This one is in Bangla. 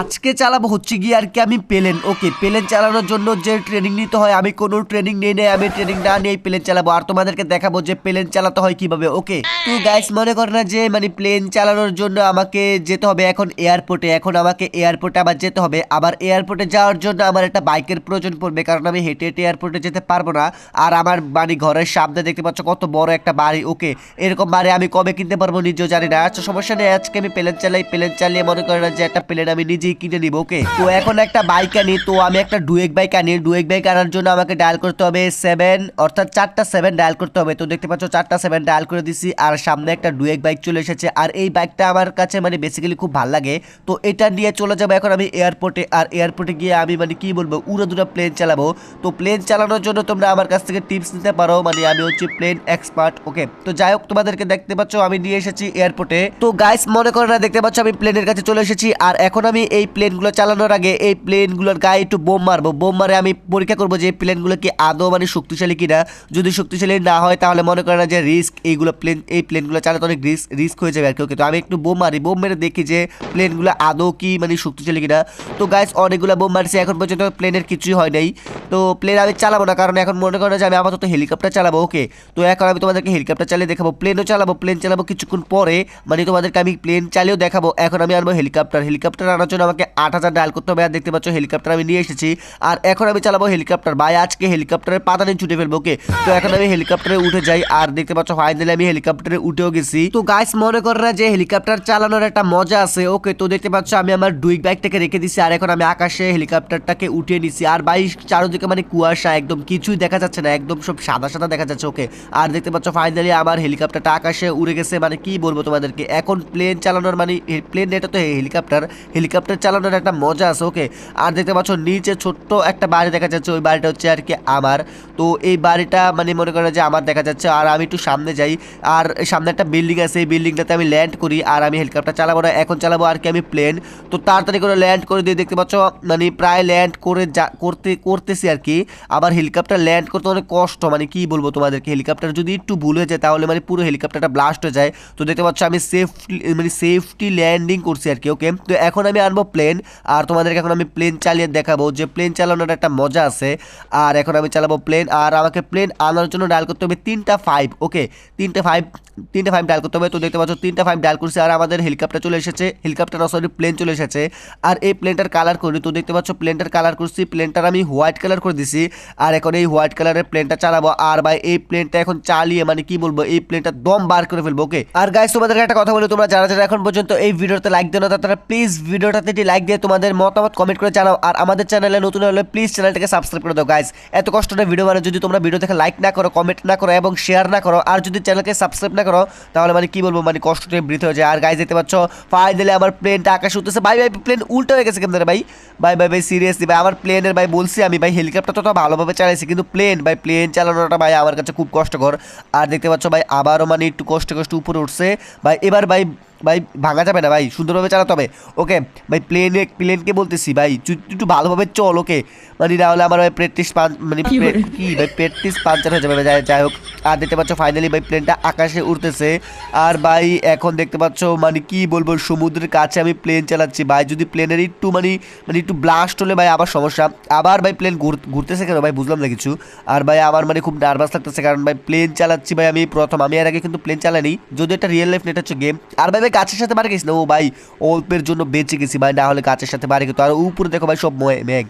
আজকে চালাবো হচ্ছে গিয়ে আর কি আমি প্লেন। ওকে, প্লেন চালানোর জন্য যে ট্রেনিং নিতে হয়, আমি কোনো ট্রেনিং নেই নেই, আমি ট্রেনিং না নিয়ে প্লেন চালাবো। আর তোমাদেরকে দেখাবো যে প্লেন চালাতে হয় কীভাবে। ওকে, তো গাইস মনে করো না যে মানে প্লেন চালানোর জন্য আমাকে যেতে হবে এখন এয়ারপোর্টে এখন আমাকে এয়ারপোর্টে আবার যেতে হবে। আবার এয়ারপোর্টে যাওয়ার জন্য আমার একটা বাইকের প্রয়োজন পড়বে, কারণ আমি হেঁটে হেঁটে এয়ারপোর্টে যেতে পারব না। আর আমার মানে ঘরের সামনে দেখতে পাচ্ছ কত বড় একটা বাড়ি। ওকে, এরকম বাড়ি আমি কবে কিনতে পারব নিজেও জানি না। আচ্ছা সমস্যা নেই, আজকে আমি প্লেন চালাই, প্লেন চালিয়ে মনে করেন যে একটা প্লেন আমি নিজেই কিনে নিব ওকে তো এখন একটা বাইক আনি, তো আমি একটা ডুয়েক বাইক আনি। ডুয়েক বাইক আনার জন্য আমাকে ডায়াল করতে হবে সেভেন অর্থাৎ চারটা সেভেন ডায়াল করতে হবে। তো দেখতে পাচ্ছ, চারটা সেভেন ডায়াল করে দিছি, আর সামনে একটা ডুয়েক বাইক চলে এসেছে। আর এই বাইকটা আমার কাছে মানে বেসিক্যালি খুব ভালো লাগে। তো এটা নিয়ে চলে যাব এখন আমি এয়ারপোর্টে আর এয়ারপোর্টে গিয়ে আমি মানে কি বলব উড়ো দুটো প্লেন চালাবো। তো প্লেন চালানোর জন্য তোমরা আমার কাছ থেকে টিপস নিতে পারো। মানে আমি হচ্ছে প্লেন এক্সপার্ট ওকে তো যাই হোক, তোমাদেরকে দেখতে পাচ্ছ, আমি নিয়ে এসেছি এয়ারপোর্টে তো গাইস মনে করো না, দেখতে পাচ্ছ, আমি প্লেনের কাছে চলে এসেছি। আর এখন আমি এই প্লেনগুলো চালানোর আগে এই প্লেনগুলোর গায়ে একটু বোম মারবো। বোম মারে আমি পরীক্ষা করব যে প্লেনগুলো কি আদৌ মানে শক্তিশালী কিনা। যদি শক্তিশালী না হয় তাহলে মনে করে না যে রিস্ক এইগুলো প্লেন এই প্লেনগুলো চালাতে অনেক রিস্ক রিস্ক হয়ে যাবে আর কি। ওকে, তো আমি একটু বোম মারি। বোম মেরে দেখি যে প্লেনগুলো আদৌ কি মানে শক্তিশালী কিনা। তো গাইস অনেকগুলো বোম মারছে। এখন পর্যন্ত প্লেনের কিছুই হয় নাই। তো প্লেন আমি চালাবো না, কারণ এখন মনে করো যে আমি আপাতত হেলিকপ্টার চালাবো ওকে তো এখন আমি তোমাদেরকে হেলিকপ্টার চালিয়ে দেখাবো প্লেনও চালাবো প্লেন চালাবো কিছুক্ষণ পরে মানে তোমাদেরকে আমি প্লেন চালিয়েও দেখাবো। এখন আমি আনব হেলিকপ্টার হেলিকপ্টার আনার জন্য আমাকে আট হাজার ডায়াল করতে হবে, আর দেখতে পাচ্ছ হেলিকপ্টার আমি নিয়ে এসেছি। আর এখন আমি চালাবো হেলিকপ্টার ভাই, আজকে হেলিকপ্টারের পাতা নিয়ে ছুটে ফেলব ওকে তো এখন আমি হেলিকপ্টারে উঠে যাই, আর দেখতে পাচ্ছ ফাইনালি আমি হেলিকপ্টারে উঠেও গেছি। তো গাইস মনে করে না যে হেলিকপ্টার চালানোর একটা মজা আছে ওকে তো দেখতে পাচ্ছ আমি আমার ডুইক বাইকটাকে রেখে দিছি, আর এখন আমি আকাশে হেলিকপ্টারটাকে উঠিয়ে নিছি। আর ভাই, চারোদিকে মানে কুয়াশা, একদম কিছুই দেখা যাচ্ছে না, একদম সব সাদা সাদা দেখা যাচ্ছে ওকে আর দেখতে পাচ্ছ ফাইনালি আমার হেলিকপ্টারটা আকাশে উড়ে গেছে মানে কি বলব তোমাদেরকে, এখন প্লেন চালানোর মানে প্লেন এটা তো হেলিকপ্টার হেলিকপ্টার চালানোর একটা মজা আছে ওকে আর দেখতে পাচ্ছ, নিচে ছোট্ট একটা বাড়ি দেখা যাচ্ছে, ওই বাড়িটা হচ্ছে আর কি আমার। তো এই বাড়িটা মানে মনে করো যে আমার দেখা যাচ্ছে, আর আমি একটু সামনে যাই, আর সামনে একটা বিল্ডিং আছে, এই বিল্ডিংটাতে আমি ল্যান্ড করি, আর আমি হেলিকপ্টার চালাবো না, এখন চালাবো আর কি আমি প্লেন তো তাড়াতাড়ি করে ল্যান্ড করে দিয়ে দেখতে পাচ্ছ মানে প্রায় ল্যান্ড করে যা, করতে, করতেছি আর কি আবার হেলিকপ্টার ল্যান্ড করতে অনেক কষ্ট। মানে কি বলব তোমাদেরকে? হেলিকপ্টার যদি একটু ভুল হয়ে যায়, তাহলে মানে পুরো হেলিকপ্টারটা ব্লাস্ট হয়ে যায়। তো দেখতে পাচ্ছ আমি সেফলি মানে সেফটি ল্যান্ডিং করছি আর কি ওকে তো এখন আমি আনব প্লেন আর তোমাদেরকে এখন আমি প্লেন চালিয়ে দেখাবো। যে প্লেন চালানোর একটা মজা আছে। আর এখন আমি চালাবো প্লেন আর আমাকে প্লেন আনার জন্য ডায়াল করতে হবে তিনটা ফাইভ ওকে তিনটা ফাইভ তিনটা ফাইভ ডায়াল করতে হবে। তো দেখতে পাচ্ছ তিনটা ফাইভ ডায়াল করছি, আর আমাদের হেলিকপ্টার চলে এসেছে। হেলিকপ্টার সরি প্লেন চলে এসেছে। আর এই প্লেনটার কালার করি। তো দেখতে পাচ্ছ প্লেনটার কালার করছি। প্লেনটার আমি হোয়াইট কালার করে দিছি। আর এখন এই হোয়াইট কালারের প্লেনটা চালাবো। আর ভাই, এই প্লেনটা এখন চালিয়ে মানে কি বলব, এই প্লেনটা দম বার করে ফেলব ওকে আর গাইস তোমাদেরকে একটা কথা বলি, তোমরা যারা যারা এখন পর্যন্ত এই ভিডিওতে লাইক দেও না তারা প্লিজ ভিডিওটাতে একটি লাইক দিয়ে তোমাদের মতামত কমেন্ট করে জানাও। আর আমাদের চ্যানেলে নতুন হলে প্লিজ চ্যানেলটাকে সাবস্ক্রাইব করে দাও গাইস এত কষ্টটা ভিডিও মানে যদি তোমরা ভিডিও দেখে লাইক না করো কমেন্ট না করো, এবং শেয়ার না করো, আর যদি চ্যানেলকে সাবস্ক্রাইব না করো, তাহলে মানে কি বলব মানে কষ্টটা বৃথ হয়ে যায়। আর গাইস দেখতে পাচ্ছ ফাইনালি আমার প্লেনটা আকাশে উঠতেছে। ভাই ভাই প্লেন উল্টো হয়ে গেছে কেমন ভাই? ভাই ভাই ভাই সিরিয়াসলি ভাই, আমার প্লেনের ভাই, বলছি আমি, ভাই হেলিকপ্টার তো ভালোভাবে চালাইছে, কিন্তু প্লেন ভাই প্লেন চালানোটা ভাই আমার কাছে খুব কষ্টকর। আর দেখতে পাচ্ছ ভাই, আবারও মানে একটু কষ্ট কষ্ট উপরে উঠছে। ভাই, এবার ভাই ভাই ভাঙা যাবে না ভাই সুন্দরভাবে চালাতে হবে। ওকে ভাই প্লেনে প্লেনকে বলতেছি ভাই একটু ভালোভাবে চল ওকে। মানে না হলে আমার ভাই প্র্যাকটিস মানে কি ভাই প্র্যাকটিস পাঞ্চার হয়ে যাবে যাই যাই হোক। আর দেখতে পাচ্ছ ফাইনালি ভাই প্লেনটা আকাশে উঠতেছে আর ভাই এখন দেখতে পাচ্ছ মানে কি বলব সমুদ্রের কাছে আমি প্লেন চালাচ্ছি। ভাই যদি প্লেনের একটু মানে মানে একটু ব্লাস্ট হলে ভাই আবার সমস্যা। আবার ভাই প্লেন ঘুরতেছে কেন ভাই বুঝলাম না কিছু। আর ভাই আমার মানে খুব নার্ভাস লাগতেছে কারণ ভাই প্লেন চালাচ্ছি ভাই আমি প্রথম। আমি এর আগে কিন্তু প্লেন চালানি যদি এটা রিয়েল লাইফ নেট হচ্ছে গেম আর ভাই ভাই গাছের সাথে মারা গেছি না ও ভাই, অল্পের জন্য বেঁচে গেছি ভাই, না হলে গাছের সাথে মারা গেতো। আর উপরে দেখো ভাই সব ময়ে মেঘ।